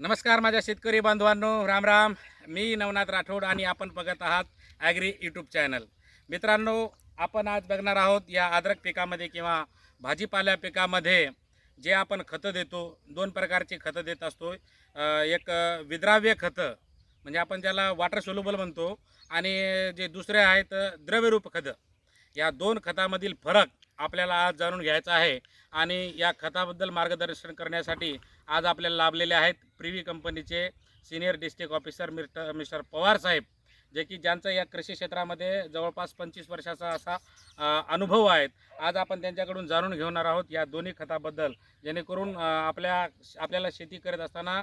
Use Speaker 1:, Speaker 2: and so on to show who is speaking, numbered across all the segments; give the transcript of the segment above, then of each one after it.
Speaker 1: नमस्कार माझ्या शेतकरी बांधवांनो राम राम. मी नवनाथ राठोड आणि आपण बघत आहात ॲग्री यूट्यूब चॅनल मित्रांनो आपण आज बघणार आहोत या अद्रक पिकामध्ये किंवा भाजीपाल्या पिकामध्ये जे आपण खतं देतो दोन प्रकारची खतं देत असतो. एक विद्राव्य खतं म्हणजे आपण ज्याला वॉटर सोल्युबल म्हणतो आणि जे दुसरे आहेत द्रव्यरूप खतं. या दोन खतामधील फरक आपल्याला आज जाणून घ्यायचा आहे आणि या खताबद्दल मार्गदर्शन करण्यासाठी आज आपल्याला लाभलेले आहेत प्रिवी कंपनीचे senior district officer mister mister Pawar साहेब. जे की ज्यांचा या कृषी क्षेत्रामध्ये जवळपास पंचवीस वर्षाचा असा अनुभव आहेत आज आपण त्यांच्याकडून जाणून घेणार आहोत या दोन्ही खताबद्दल. जेणेकरून आपल्या आपल्याला शेती करत असताना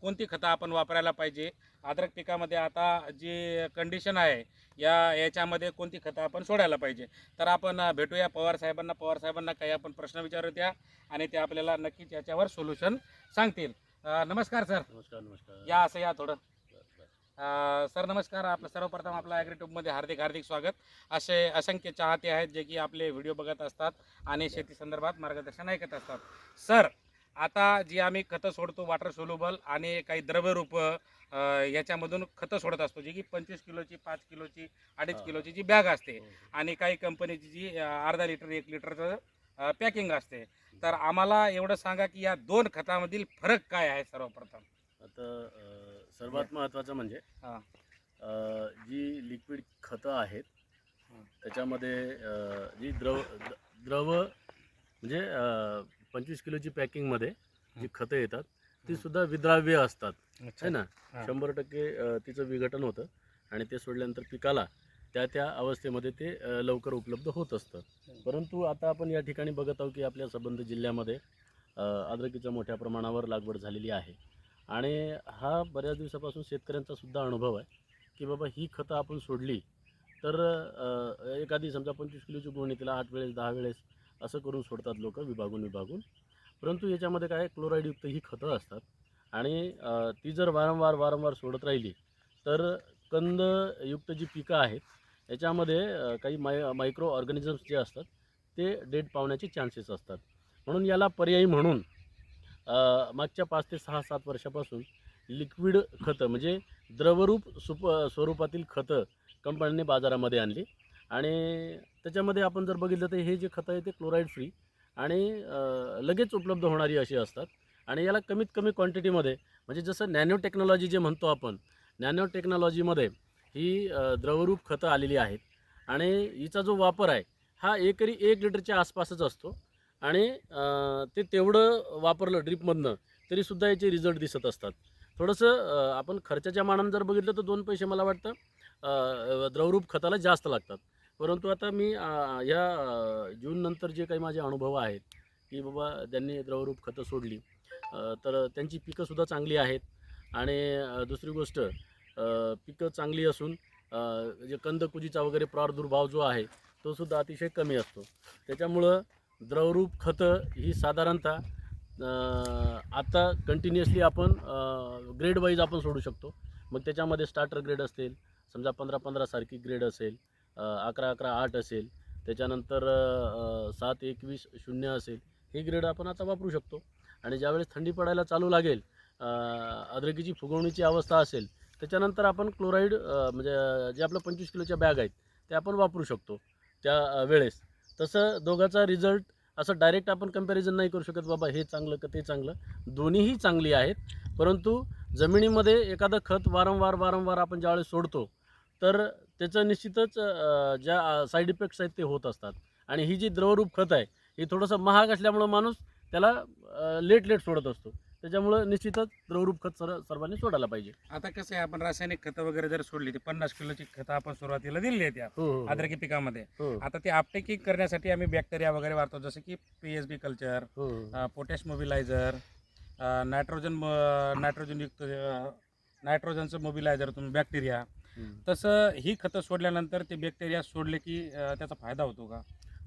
Speaker 1: कोणती खतं आपण वापरायला पाहिजे? अद्रक पिकामध्ये आता जी कंडिशन आहे या याच्यामध्ये कोणती खतं आपण सोडायला पाहिजे? तर आपण भेटूया पवार साहेबांना. पवार साहेबांना काही आपण प्रश्न विचारूया आणि ते आपल्याला नक्कीच याच्यावर सोल्युशन सांगतील. नमस्कार सर
Speaker 2: नमस्कार नमस्कार.
Speaker 1: या असं या थोडं. सर नमस्कार आपलं सर्वप्रथम आपलं ॲग्रिट्यूबमध्ये हार्दिक हार्दिक स्वागत. असे असंख्य चाहते आहेत जे की आपले व्हिडिओ बघत असतात आणि शेती संदर्भात मार्गदर्शन ऐकत असतात. सर आता जी आम्ही खतं सोडतो वॉटर सोल्युबल आणि काही द्रव्यरूप अ, याच्यामधून खतं सोडत असतो जी की पंचवीस किलोची पाच किलोची अडीच
Speaker 2: हा.
Speaker 1: किलोची जी बॅग असते
Speaker 2: हो, हो.
Speaker 1: आणि काही कंपनीची जी अर्धा लिटर एक लिटरचं पॅकिंग असते. तर आम्हाला एवढं सांगा की या दोन खतामधील फरक काय आहे सर्वप्रथम?
Speaker 2: आता सर्वात महत्त्वाचं म्हणजे
Speaker 1: हा.
Speaker 2: जी लिक्विड खतं आहेत. त्याच्यामध्ये जी द्रव द्रव म्हणजे पंचवीस किलोची पॅकिंगमध्ये जी खतं येतात ती. सुद्धा विद्राव्य असतात है ना. शंभर टक्के तिचं विघटन होतं आणि ते सोडल्यानंतर पिकाला त्या त्या अवस्थेमध्ये ते लवकर उपलब्ध होत असतं परंतु आता आपण या ठिकाणी बघत आहोत की आपल्या संबंध जिल्ह्यामध्ये अद्रकीच्या मोठ्या प्रमाणावर लागवड झालेली आहे आणि हा बऱ्याच दिवसापासून शेतकऱ्यांचा सुद्धा अनुभव आहे की बाबा ही खतं आपण सोडली तर एखादी समजा पंचवीस किलोची गुण तिला आठ वेळेस दहा वेळेस असं करून सोडतात लोक विभागून विभागून. परंतु याच्यामध्ये काय क्लोराईडयुक्त ही खतं असतात आणि ती जर वारंवार वारंवार सोडत राहिली तर कंदयुक्त जी पिकं आहेत याच्यामध्ये काही माय मायक्रो ऑर्गॅनिझम्स जे असतात ते डेड पावण्याचे चान्सेस असतात. म्हणून याला पर्यायी म्हणून मागच्या पाच ते सहा सात वर्षापासून लिक्विड खतं म्हणजे द्रवरूप सुप स्वरूपातील खतं कंपन्यांनी बाजारामध्ये आणली. आणि त्याच्यामध्ये आपण जर बघितलं तर हे जे खतं आहे ते क्लोराईड फ्री आणि लगेच उपलब्ध होणारी अशी असतात. आणि याला कमीत कमी क्वांटिटीमध्ये म्हणजे जसं नॅनो टेक्नॉलॉजी जे म्हणतो आपण नॅनो टेक्नॉलॉजीमध्ये ही द्रवरूप खतं आलेली आहेत. आणि हिचा जो वापर आहे हा एकरी एक लिटरच्या आसपासच असतो. आणि ते तेवढं वापरलं ड्रीपमधनं तरीसुद्धा याचे रिझल्ट दिसत असतात. थोडंसं आपण खर्चाच्या मानानं जर बघितलं तर दोन पैसे मला वाटतं द्रवरूप खताला जास्त लागतात. परंतु आता मी ह्या जूननंतर जे काही माझे अनुभव आहेत की बाबा त्यांनी द्रवरूप खतं सोडली तर त्यांची पिकंसुद्धा चांगली आहेत. आणि दुसरी गोष्ट पिकं चांगली असून जे कंदकुजीचा वगैरे प्रादुर्भाव जो आहे तो सुद्धा अतिशय कमी असतो. त्याच्यामुळं द्रवरूप खतं ही साधारणतः आता कंटिन्युअसली आपण ग्रेड वाईज आपण सोडू शकतो. मग त्याच्यामध्ये स्टार्टर ग्रेड असेल समजा पंधरा पंधरा सारखी ग्रेड असेल अकरा अकरा आठ असेल त्याच्यानंतर सात एकवीस शून्य असेल हे ग्रेड आपण आता वापरू शकतो. आणि ज्यावेळेस थंडी पडायला चालू लागेल अद्रकीची फुगवणीची अवस्था असेल त्याच्यानंतर आपण क्लोराईड म्हणजे जे आपलं पंचवीस किलोच्या बॅग आहेत ते आपण वापरू शकतो. त्या वेळेस. तसं दोघाचा रिझल्ट असं डायरेक्ट आपण कंपॅरिझन नाही करू शकत बाबा हे चांगलं का ते चांगलं. दोन्हीही चांगली आहेत. परंतु जमिनीमध्ये एखादं खत वारंवार वारंवार आपण ज्यावेळेस सोडतो तर त्याचं निश्चितच ज्या साईड इफेक्ट्स आहेत ते होत असतात. आणि ही जी द्रवरूप खत आहे ही थोडंसं महाग असल्यामुळं माणूस त्याला लेट लेट सोडत असतो. त्याच्यामुळं निश्चितच द्रवरूप खत सर सर्वांनी सोडायला पाहिजे.
Speaker 1: आता कसं आहे आपण रासायनिक खतं वगैरे जर सोडली ती पन्नास किलोची खतं आपण सुरुवातीला दिली आहेत या
Speaker 2: हो
Speaker 1: अद्रकी पिकामध्ये.
Speaker 2: हो.
Speaker 1: आता ते आपटेकिंग करण्यासाठी आम्ही बॅक्टेरिया वगैरे वापरतो जसं की पी एस बी कल्चर
Speaker 2: हो
Speaker 1: पोटॅश मोबिलायझर नायट्रोजन नायट्रोजन युक्त नायट्रोजनचं मोबिलायझर तुम्ही बॅक्टेरिया. तसं ही खतं सोडल्यानंतर ते बॅक्टेरिया सोडले की त्याचा फायदा होतो का?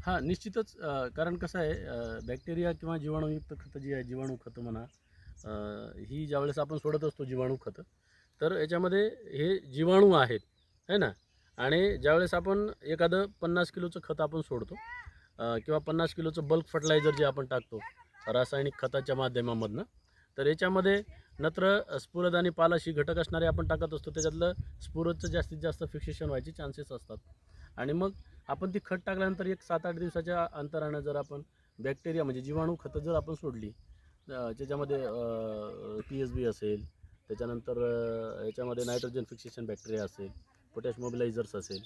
Speaker 2: हां निश्चितच कारण कसं आहे बॅक्टेरिया किंवा जीवाणूयुक्त खतं जी आहे जीवाणू खतं म्हणा ही ज्यावेळेस आपण सोडत असतो जीवाणू खतं तर याच्यामध्ये हे जीवाणू आहेत है ना? आणि ज्यावेळेस आपण एखादं पन्नास किलोचं खत आपण सोडतो किंवा पन्नास किलोचं बल्क फर्टिलायझर जे आपण टाकतो रासायनिक खताच्या माध्यमामधनं तर याच्यामध्ये नत्र स्फुरद आणि पालाशी घटक असणारे आपण टाकत असतो त्याच्यातलं स्फुरदचं जास्तीत जास्त फिक्सेशन व्हायचे चान्सेस असतात. आणि मग आपण ती खत टाकल्यानंतर एक सात आठ दिवसाच्या अंतरानं जर आपण बॅक्टेरिया म्हणजे जीवाणू खतं जर आपण सोडली ज्याच्यामध्ये पी एस बी असेल त्याच्यानंतर याच्यामध्ये नायट्रोजन फिक्सेशन बॅक्टेरिया असेल पोटॅश मोबिलायझर्स असेल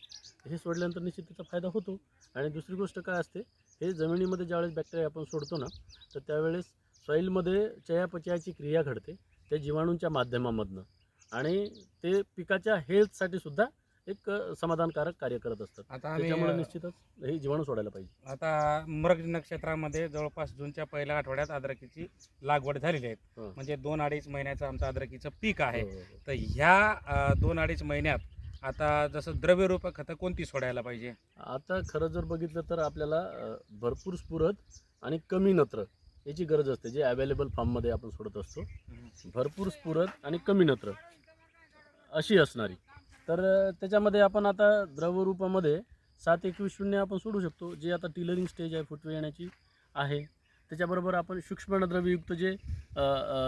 Speaker 2: हे सोडल्यानंतर निश्चित त्याचा फायदा होतो. आणि दुसरी गोष्ट काय असते हे जमिनीमध्ये ज्यावेळेस बॅक्टेरिया आपण सोडतो ना तर त्यावेळेस सॉईलमध्ये चयापचयाची क्रिया घडते त्या जीवाणूंच्या माध्यमामधनं. आणि ते पिकाच्या हेल्थसाठी सुद्धा एक समाधानकारक कार्य करत असतात.
Speaker 1: आता आम्ही
Speaker 2: त्याच्यामुळे निश्चितच हे जीवाणू सोडायला पाहिजे.
Speaker 1: आता मृग नक्षत्रामध्ये जवळपास जूनच्या पहिल्या आठवड्यात अद्रकीची लागवड झालेली आहे.
Speaker 2: हं.
Speaker 1: म्हणजे दोन अडीच महिन्याचं आमचं अद्रकीचं पीक आहे.
Speaker 2: हो, हो, हो.
Speaker 1: तर ह्या अ, दोन अडीच महिन्यात आता जसं द्रव्यरूप खतं कोणती सोडायला पाहिजे?
Speaker 2: आता खरं जर बघितलं तर आपल्याला अ, भरपूर स्फुरद आणि कमी नत्र याची गरज असते. जे अवेलेबल फार्ममध्ये आपण सोडत असतो. भरपूर स्फुरद आणि कमी नत्र अशी असणारी. तर त्याच्यामध्ये आपण आता द्रवरूपामध्ये सात एकवीस शून्य आपण सोडू शकतो जे आता टिलरिंग स्टेज आहे फुटवे येण्याची आहे. त्याच्याबरोबर आपण सूक्ष्मद्रव्ययुक्त जे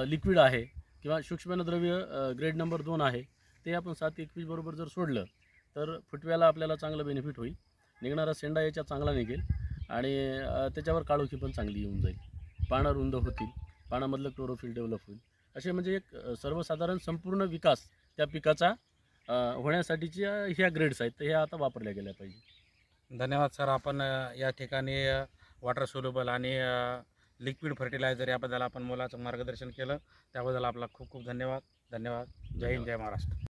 Speaker 2: लिक्विड आहे किंवा सूक्ष्मद्रव्य ग्रेड नंबर दोन आहे ते आपण सात एकवीस बरोबर जर सोडलं तर फुटव्याला आपल्याला चांगलं बेनिफिट होईल. निघणारा सेंडा याच्या चांगला निघेल आणि त्याच्यावर काळोखी पण चांगली येऊन जाईल. पानं रुंद होतील पानामधलं क्लोरोफिल डेव्हलप होईल. असे म्हणजे एक सर्वसाधारण संपूर्ण विकास त्या पिकाचा होण्यासाठीच्या ह्या ग्रेड्स आहेत तर ह्या आता वापरल्या गेल्या पाहिजे.
Speaker 1: धन्यवाद सर. आपण या ठिकाणी वॉटर सोल्युबल आणि लिक्विड फर्टिलायझर याबद्दल आपण मुलाचं मार्गदर्शन केलं. त्याबद्दल आपला खूप खूप धन्यवाद. धन्यवाद. जय हिंद जय महाराष्ट्र.